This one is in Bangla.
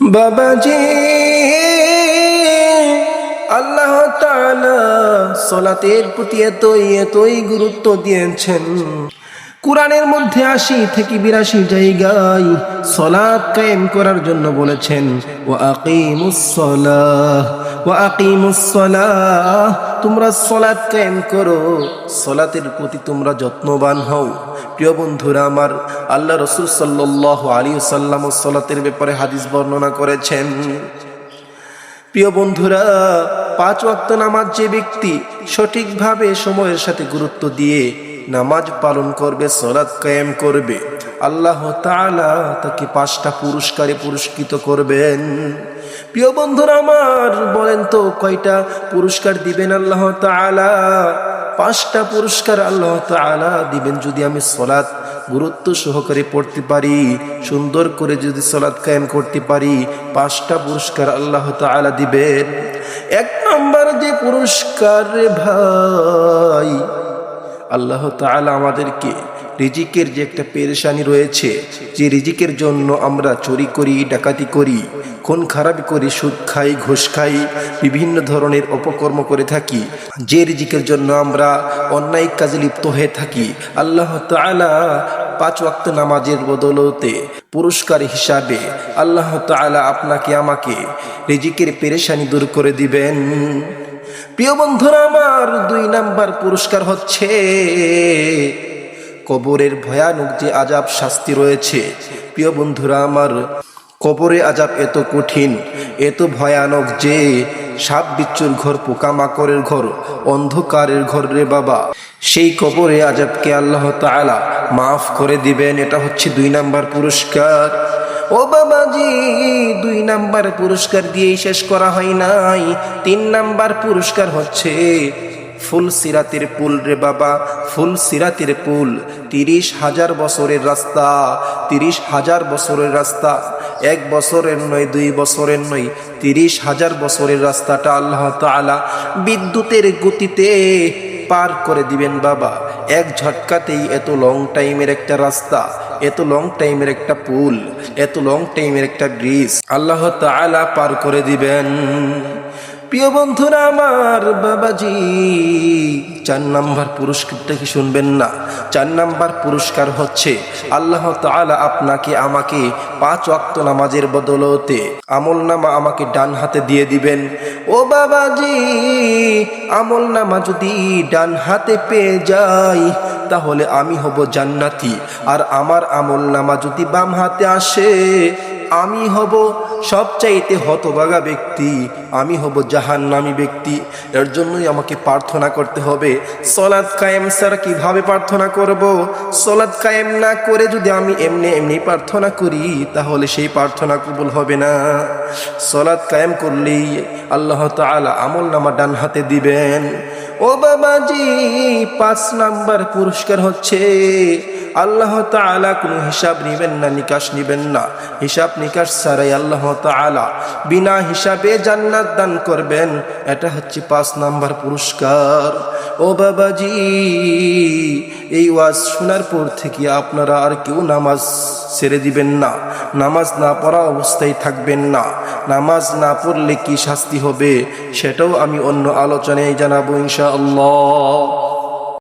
বাবাজি আল্লাহ তালা সলাতের প্রতি এতই এতই গুরুত্ব দিয়েছেন। কোরআনের মধ্যে আশি থেকে বিরাশি জায়গায় সলাৎ কায়েম করার জন্য বলেছেন ও আকিমুসলাহ ও আকিমুসলাহ তোমরা সলাৎ কায়েম করো, সলাতের প্রতি তোমরা যত্নবান হও। প্রিয় বন্ধুরা, আমার আল্লাহ রসুল সাল্লাহ আলী সাল্লাম সলাতের ব্যাপারে হাদিস বর্ণনা করেছেন। প্রিয় বন্ধুরা, পাঁচ ওয়াক্ত নামাজ যে ব্যক্তি সঠিকভাবে সময়ের সাথে গুরুত্ব দিয়ে নামাজ পালন করবে সলাৎ কায়েম করবে। আল্লাহ তাআলা তাকে পাঁচটা পুরস্কারে পুরস্কৃত করবেন। প্রিয় বন্ধুরা আমার, বলেন তো, কয়টা পুরস্কার দিবেন আল্লাহ তাআলা? পাঁচটা পুরস্কার আল্লাহ তাআলা দিবেন যদি আমি সলাৎ গুরুত্ব সহকারে পড়তে পারি, সুন্দর করে যদি সলাৎ কায়েম করতে পারি, পাঁচটা পুরস্কার আল্লাহ তাআলা দিবেন। এক নম্বর যে পুরস্কার ভাই আল্লাহ তাআলা আমাদেরকে রিজিকের যে একটা পেরেশানি রয়েছে, যে রিজিকের জন্য আমরা চুরি করি, ডাকাতি করি কোন খারাপি করি, সুদ খাই, ঘুষ খাই, বিভিন্ন ধরনের অপকর্ম করে থাকি, যে রিজিকের জন্য আমরা অন্যায় কাজে লিপ্ত হয়ে থাকি, আল্লাহ তাআলা পাঁচ ওয়াক্ত নামাজের বদলতে পুরস্কার হিসাবে আল্লাহ তাআলা আপনাকে আমাকে রিজিকের পেরেশানি দূর করে দিবেন। প্রিয় বন্ধুরা, আমার দুই নাম্বার পুরস্কার হচ্ছে কবরের ভয়ানক যে আজাব শাস্তি রয়েছে। প্রিয় বন্ধুরা, আমার কবরে আজাব এত কঠিন, এত ভয়ানক যে সাপ বিচ্ছুর ঘর, পোকামাকড়ের ঘর, অন্ধকারের ঘর রে বাবা। সেই কবরে আজাবকে আল্লাহ তাআলা মাফ করে দিবেন, এটা হচ্ছে দুই নাম্বার পুরস্কার। ও বাবাজি, দুই নাম্বার পুরস্কার দিয়েই শেষ করা হয় নাই। তিন নাম্বার পুরস্কার হচ্ছে, ফুল সিরাতের পুল রে বাবা, ফুল সিরাতের পুল। তিরিশ হাজার বছরের রাস্তা, তিরিশ হাজার বছরের রাস্তা। এক বছরের নয়, দুই বছরের নয়, তিরিশ হাজার বছরের রাস্তাটা আল্লাহ তাআলা বিদ্যুতের গতিতে পার করে দিবেন, বাবা। এক ঝটকাতেই এত লং টাইমের একটা রাস্তা, এত লং টাইমের একটা পুল এত লং টাইমের একটা ব্রিজ আল্লাহ তালা পার করে দিবেন। প্রিয় বন্ধুরা, আমার বাবাজি, চার নাম্বার পুরস্কারটা কি শুনবেন না? চার নাম্বার পুরস্কার হচ্ছে, আল্লাহ তাআলা আপনাকে, আমাকে পাঁচ ওয়াক্ত নামাজের বদলতে আমল নামা আমাকে ডান হাতে দিয়ে দিবেন। ও বাবাজি, আমল নামা যদি ডান হাতে পেয়ে যাই, তাহলে আমি হব জান্নাতি। আর আমার আমল নামা যদি বাম হাতে আসে, আমি হব সবচাইতে হতভাগা ব্যক্তি আমি হব জাহান্নামী ব্যক্তি। এর জন্যই আমাকে প্রার্থনা করতে হবে সলাদ কায়েম স্যার, কীভাবে প্রার্থনা করব? সলাদ কায়েম না করে যদি আমি এমনি এমনি প্রার্থনা করি, তাহলে সেই প্রার্থনা কবুল হবে না। সলাদ কায়েম করলেই আল্লাহ তাআলা আমল নামা ডান হাতে দিবেন। ও বাবাজি, পাঁচ নাম্বার পুরস্কার হচ্ছে, আল্লাহ তালা কোনো হিসাব নিবেন না, নিকাশ নিবেন না। হিসাব নিকাশ ছাড়াই আল্লাহ তালা বিনা হিসাবে জান্নাত দান করবেন। এটা হচ্ছে পাঁচ নাম্বার পুরস্কার। ও বাবাজি এই ওয়াজ শোনার পর থেকে আপনারা আর কেউ নামাজ ছেড়ে দিবেন না। নামাজ না পড়া অবস্থায় থাকবেন না। নামাজ না পড়লে কি শাস্তি হবে, সেটাও আমি অন্য আলোচনায় জানাব ইনশাআল্লাহ।